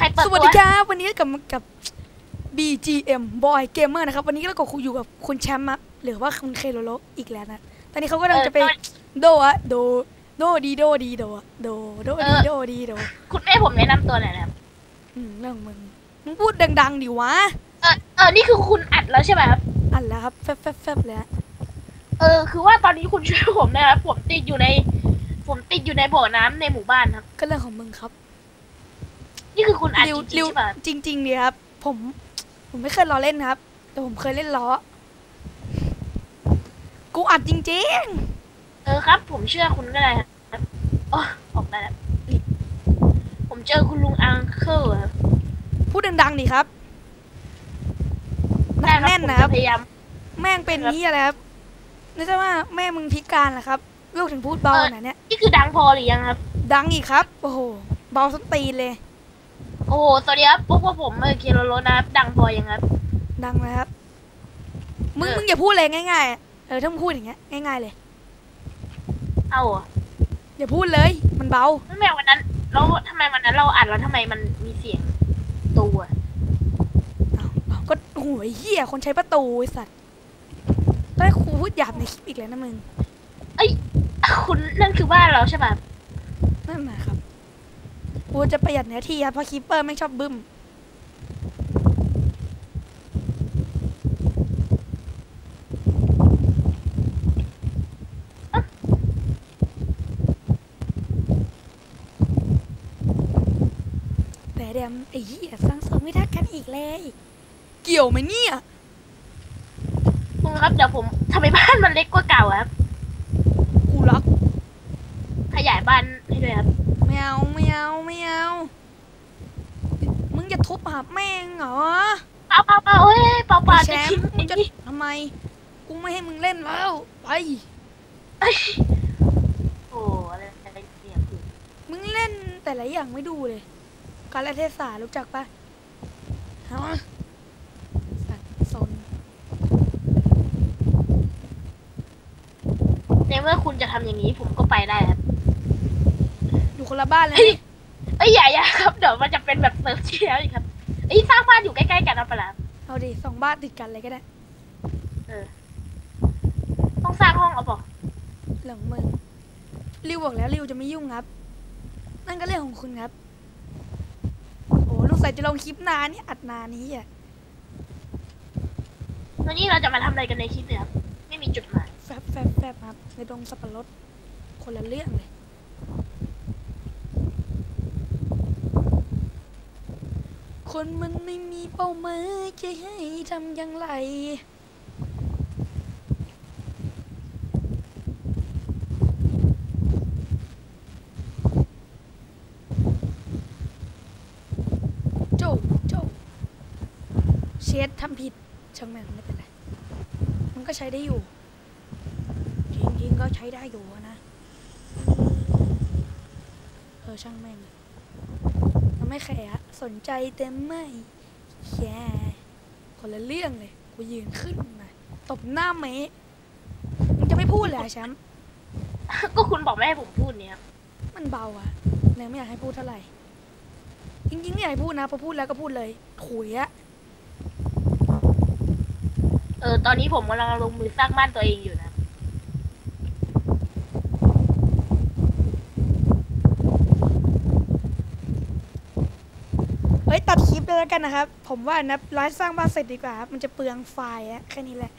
ใครเปิดสตัววัสดีครับวันนี้กับกับ BGM Boy Gamer นะครับ วันนี้เราก็คุยอยู่กับคุณแชมป์อะหรือว่าคุณเคโรโลอีกแล้วนะ ตอนนี้เขาก็กำลังจะไปโดอะโดโดดีโดดีโดอะโดโดดีโดดีโดคุณแม่ผมแนะนำตัวหน่อยนะครับอืมเรื่องมึงมึงพูดดัง ๆดิวะเออเออนี่คือคุณอัดแล้วใช่ไหมครับอันแล้วครับแฟบแฟบแฟบเลยฮะเออคือว่าตอนนี้คุณช่วยผมนะครับผมติดอยู่ใน ผมติดอยู่ในบ่อน้ำในหมู่บ้านครับก็เรื่องของมึงครับ นี่คือคุณอัดริวจริริงวๆใช่ไหมครับจริงๆดีครับ ผม ผมไม่เคยล้อเล่นครับ แต่ผมเคยเล่นล้อ กูอัดจริงเออครับ ผมเชื่อคุณก็ได้ครับโอ้ออกได้แล้วผมเจอคุณลุงอังเคิลครับๆพูดดังๆดิครับหนัได้กครับแน่นผมนะครับจะพยายาม แม่งเป็นนี้อะไรครับไม่ใช่ว่าแม่มึงพิการเหรอครับ ลูกถึงพูดเบาขนาดเนี้ยนี่คือดังพอหรือยังครับ ดังอีกครับ โอ้โห เบาสนตีนเลย โอ้โหสวัสดีครับพวกผมเออเคโรโรนะครับดังพอยังครับ ดังนะครับ มึงเออมึงอย่าพูดเลยง่ายๆอะเออถ้ามึงพูดอย่างเงี้ยง่ายๆเลย เอาเหรออย่าพูดเลย มันเบาทำไมวันนั้นแล้วทำไมวันนั้นเราอัดแล้วทำไมมันมีเสียงตัวเอาเอาก็โอ้โหไอ้เหี้ยคนใช้ประตูไอ้สัตว์ต้องให้ครูพูดหยาบในคลิปอีกแล้วนะมึงคุณนั่นคือบ้านเราใช่ป่ะนั่นนะครับ กูจะประหยัดเนื้อที่ครับเพราะคีปเปอร์ไม่ชอบบึ้ม แต่เดมไอ้เหี้ยสร้างสมไม่ทักกันอีกเลย เกี่ยวไหมเนี่ย คุณครับเดี๋ยวผมทำไมบ้านมันเล็กกว่าเก่าอะครับ กูรัก ขยายบ้านให้ด้วยครับ ไม่เอาไม่เอาไม่เอามึงจะทุบหาแม่งเหรอเปล่าเปล่าเปล่าเอ้ยเปล่าเปล่าแชจะมทิ้งป์มึงจะนี่ทำไมกูไม่ให้มึงเล่นแล้วไปเอ้ยโอ้อะไรอะไรเนี่ยคือมึงเล่นแต่ละอย่างไม่ดูเลยการละเทศะรู้จักปะฮะสัตว์สนในเมื่อคุณจะทำอย่างนี้ผมก็ไปได้ครับอยู่ คนละบ้านเลยเฮ้ยเอ้ยอย่าอย่าครับเดี๋ยวมันจะเป็นแบบเซิร์ฟเชียร์อีกครับเอ้ยสร้างบ้านอยู่ใกล้ๆกันเอาไปะละเอาดิสองบ้านติดกันเลยก็ได้ เออ ต้องสร้างห้องเอาเปล่าเรื่องของมึงริวบอกแล้วริวจะไม่ยุ่งครับ นั่นก็เรื่องของคุณครับ โอ้ลูกใส่จะลงคลิปนานนี่อัดนานนี้อะวันนี้เราจะมาทำอะไรกันในคลิปเนี่ยครับ ไม่มีจุดหมายแฟบแฟบแฟบครับในดงสับปะรดคนละเรื่องเลย คนมันไม่มีเป้าหมายจะให้ทำอย่างไรโจโจเชดทำผิดช่างแม่งไม่เป็นไร มันก็ใช้ได้อยู่ จริงๆก็ใช้ได้อยู่นะ เออช่างแม่ง ไม่แคร์อะสนใจเต็มไม่แค่คนละเรื่องเลยกูยืนขึ้นมาตบหน้าเมะมึงจะไม่พูดเลยอะแชมป์ก็คุณบอกไม่ให้ผมพูดเนี่ยครับมันเบาอะเลยไม่อยากให้พูดเท่าไหร่ จริงๆไม่อยากให้พูดนะพอพูดแล้วก็พูดเลยถุยอะเออ ตอนนี้ผมกำลังลงมือสร้างบ้านตัวเองอยู่นะ เฮ้ยตัดคลิปเลยแล้วกันนะครับ ผมว่านะร้านสร้างบ้านเสร็จดีกว่าครับ มันจะเปลืองไฟล์อะแค่นี้แหละ